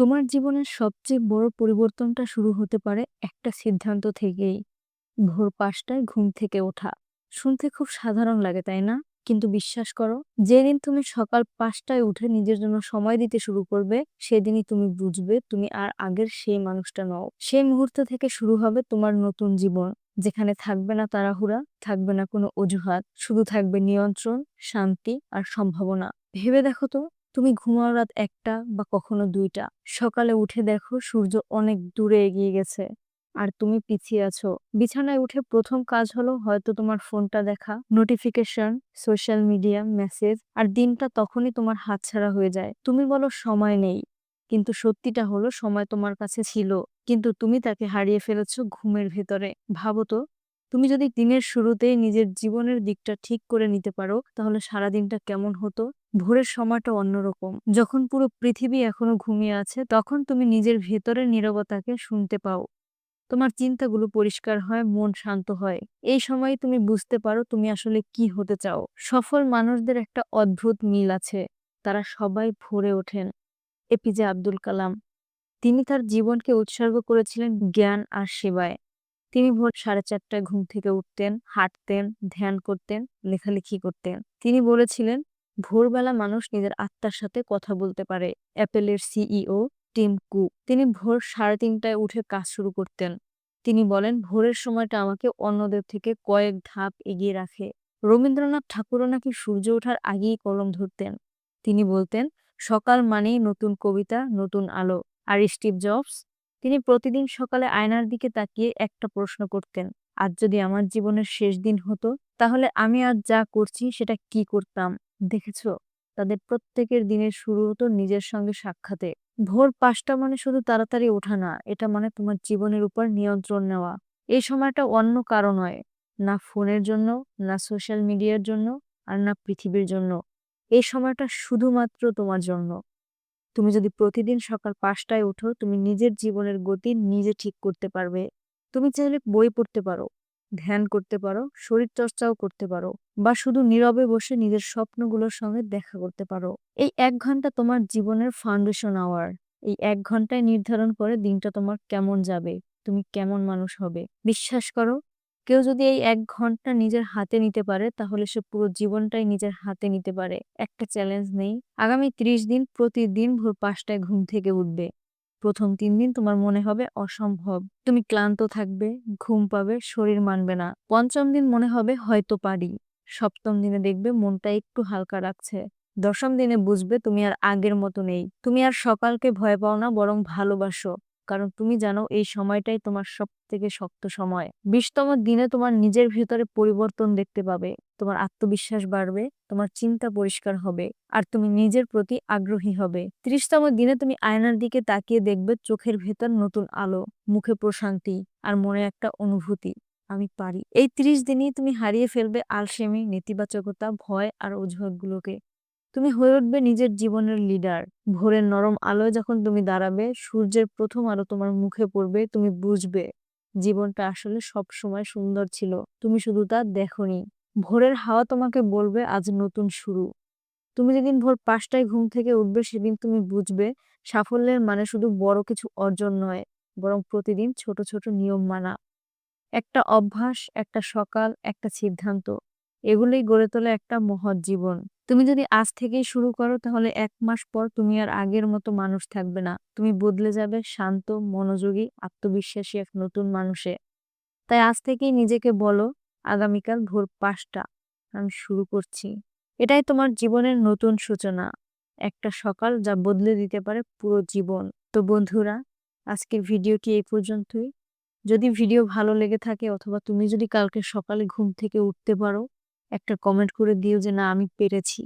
তোমার জীবনের সবচেয়ে বড় পরিবর্তনটা শুরু হতে পারে একটা সিদ্ধান্ত থেকেই। ভোর পাঁচটায় ঘুম থেকে ওঠা। শুনতে খুব সাধারণ লাগে, তাই না? কিন্তু বিশ্বাস করো, যেদিন তুমি সকাল পাঁচটায় উঠে নিজের জন্য সময় দিতে শুরু করবে, সেদিনই তুমি বুঝবে তুমি আর আগের সেই মানুষটা নও। সেই মুহূর্ত থেকে শুরু হবে তোমার নতুন জীবন, যেখানে থাকবে না তাড়াহুড়া, থাকবে না কোনো অজুহাত, শুধু থাকবে নিয়ন্ত্রণ, শান্তি আর সম্ভাবনা। ভেবে দেখো তো, তুমি ঘুমাও রাত একটা বা কখনো দুইটা সকালে উঠে দেখো সূর্য অনেক দূরে এগিয়ে গেছে। আর তুমি পিছিয়ে আছো। বিছানায় উঠে প্রথম কাজ হলো হয়তো তোমার ফোনটা দেখা, নোটিফিকেশন, সোশ্যাল মিডিয়া, মেসেজ আর দিনটা তখনই তোমার হাতছাড়া হয়ে যায়। তুমি বলো সময় নেই। কিন্তু সত্যিটা হলো সময় তোমার কাছে ছিল। কিন্তু তুমি তাকে হারিয়ে ফেলেছ ঘুমের ভেতরে। ভাবো তো, তুমি যদি দিনের শুরুতেই নিজের জীবনের দিকটা ঠিক করে নিতে পারো, তাহলে সারাদিনটা কেমন হতো? ভোরের সময়টা অন্যরকম। যখন পুরো পৃথিবী এখনও ঘুমিয়ে আছে, তখন তুমি নিজের ভেতরের নীরবতাকে শুনতে পাও। তোমার চিন্তাগুলো পরিষ্কার হয়, মন শান্ত হয়। এই সময় তুমি বুঝতে পারো তুমি আসলে কি হতে চাও। সফল মানুষদের একটা অদ্ভুত মিল আছে। তারা সবাই ভোরে ওঠেন। A P J Abdul Kalam. তিনি তার জীবনকে উৎসর্গ করেছিলেন জ্ঞান আর সেবায়। তিনি ভোর সাড়ে চারটায় ঘুম থেকে উঠতেন, হাঁটতেন, ধ্যান করতেন, লেখালেখি করতেন। তিনি বলেছিলেন, ভোরবেলা মানুষ নিজের আত্মার সাথে কথা বলতে পারে। অ্যাপেলের সিইও টিম কুক তিনি ভোর সাড়ে তিনটায় উঠে কাজ শুরু করতেন। তিনি বলেন, ভোরের সময়টা আমাকে অন্যদের থেকে কয়েক ধাপ এগিয়ে রাখে। রবীন্দ্রনাথ ঠাকুরও নাকি সূর্য ওঠার আগেই কলম ধরতেন। তিনি বলতেন, সকাল মানেই নতুন কবিতা, নতুন আলো। আর স্টিভ জবস তিনি প্রতিদিন সকালে আয়নার দিকে তাকিয়ে একটা প্রশ্ন করতেন, আজ যদি আমার জীবনের শেষ দিন হতো, তাহলে আমি আজ যা করছি সেটা কি করতাম? দেখেছ, তাদের প্রত্যেকের দিনের শুরু হতো নিজের সঙ্গে সাক্ষাতে। ভোর পাঁচটা মানে শুধু তাড়াতাড়ি ওঠা না, এটা মানে তোমার জীবনের উপর নিয়ন্ত্রণ নেওয়া। এই সময়টা অন্য কারও নয়, না ফোনের জন্য, না সোশ্যাল মিডিয়ার জন্য, আর না পৃথিবীর জন্য। এই সময়টা শুধুমাত্র তোমার জন্য। তুমি যদি প্রতিদিন সকাল পাঁচটায় ওঠো, তুমি নিজের জীবনের গতি নিজে ঠিক করতে পারবে। তুমি চাইলে বই পড়তে পারো, ধ্যান করতে পারো, শরীর চর্চাও করতে পারো, বা শুধু নীরবে বসে নিজের স্বপ্নগুলোর সঙ্গে দেখা করতে পারো। এই এক ঘণ্টা তোমার জীবনের ফাউন্ডেশন আওয়ার। এই এক ঘন্টায় নির্ধারণ করে দিনটা তোমার কেমন যাবে, তুমি কেমন মানুষ হবে। বিশ্বাস করো, কেউ যদি এই এক ঘণ্টা নিজের হাতে নিতে পারে, তাহলে সে পুরো জীবনটাই নিজের হাতে নিতে পারে। একটা চ্যালেঞ্জ নেই, আগামী ত্রিশ দিন প্রতিদিন ভোর পাঁচটায় ঘুম থেকে উঠবে। প্রথম তিন দিন তোমার মনে হবে অসম্ভব। তুমি ক্লান্ত থাকবে, ঘুম পাবে, শরীর মানবে না। পঞ্চম দিন মনে হবে হয়তো পারি। সপ্তম দিনে দেখবে মনটা একটু হালকা রাখছে। দশম দিনে বুঝবে তুমি আর আগের মতো নেই। তুমি আর সকালকে ভয় পাও না, বরং ভালোবাসো। কারণ তুমি জানো এই সময়টাই তোমার সব থেকে শক্ত সময়। বিশতম দিনে তোমার নিজের ভেতরে পরিবর্তন দেখতে পাবে। তোমার আত্মবিশ্বাস বাড়বে, তোমার চিন্তা পরিষ্কার হবে, আর তুমি নিজের প্রতি আগ্রহী হবে। ত্রিশতম দিনে তুমি আয়নার দিকে তাকিয়ে দেখবে চোখের ভেতর নতুন আলো, মুখে প্রশান্তি, আর মনে একটা অনুভূতি আমি পারি। এই ত্রিশ দিনই তুমি হারিয়ে ফেলবে আলসেমি, নেতিবাচকতা, ভয় আর অজুহাতগুলোকে। তুমি হয়ে উঠবে নিজের জীবনের লিডার। ভোরের নরম আলোয় যখন তুমি দাঁড়াবে, সূর্যের প্রথম আলো তোমার মুখে পড়বে, তুমি বুঝবে জীবনটা আসলে সব সময় সুন্দর ছিল। তুমি শুধু তা দেখোনি। ভোরের হাওয়া তোমাকে বলবে আজ নতুন শুরু। তুমি যেদিন ভোর পাঁচটায় ঘুম থেকে উঠবে, সেদিন তুমি বুঝবে সাফল্যের মানে শুধু বড় কিছু অর্জন নয়, বরং প্রতিদিন ছোট ছোট নিয়ম মানা। একটা অভ্যাস, একটা সকাল, একটা সিদ্ধান্ত, এগুলোই গড়ে তোলে একটা মহৎ জীবন। তুমি যদি আজ থেকেই শুরু করো, তাহলে এক মাস পর তুমি আর আগের মতো মানুষ থাকবে না। তুমি বদলে যাবে শান্ত, মনোযোগী, আত্মবিশ্বাসী এক নতুন মানুষে। তাই আজ থেকেই নিজেকে বলো, আগামীকাল ভোর পাঁচটা আমি শুরু করছি। এটাই তোমার জীবনের নতুন সূচনা। একটা সকাল যা বদলে দিতে পারে পুরো জীবন। তো বন্ধুরা, আজকের ভিডিওটি এই পর্যন্তই। যদি ভিডিও ভালো লেগে থাকে অথবা তুমি যদি কালকে সকালে ঘুম থেকে উঠতে পারো, একটা কমেন্ট করে দিও যে না আমি পেরেছি।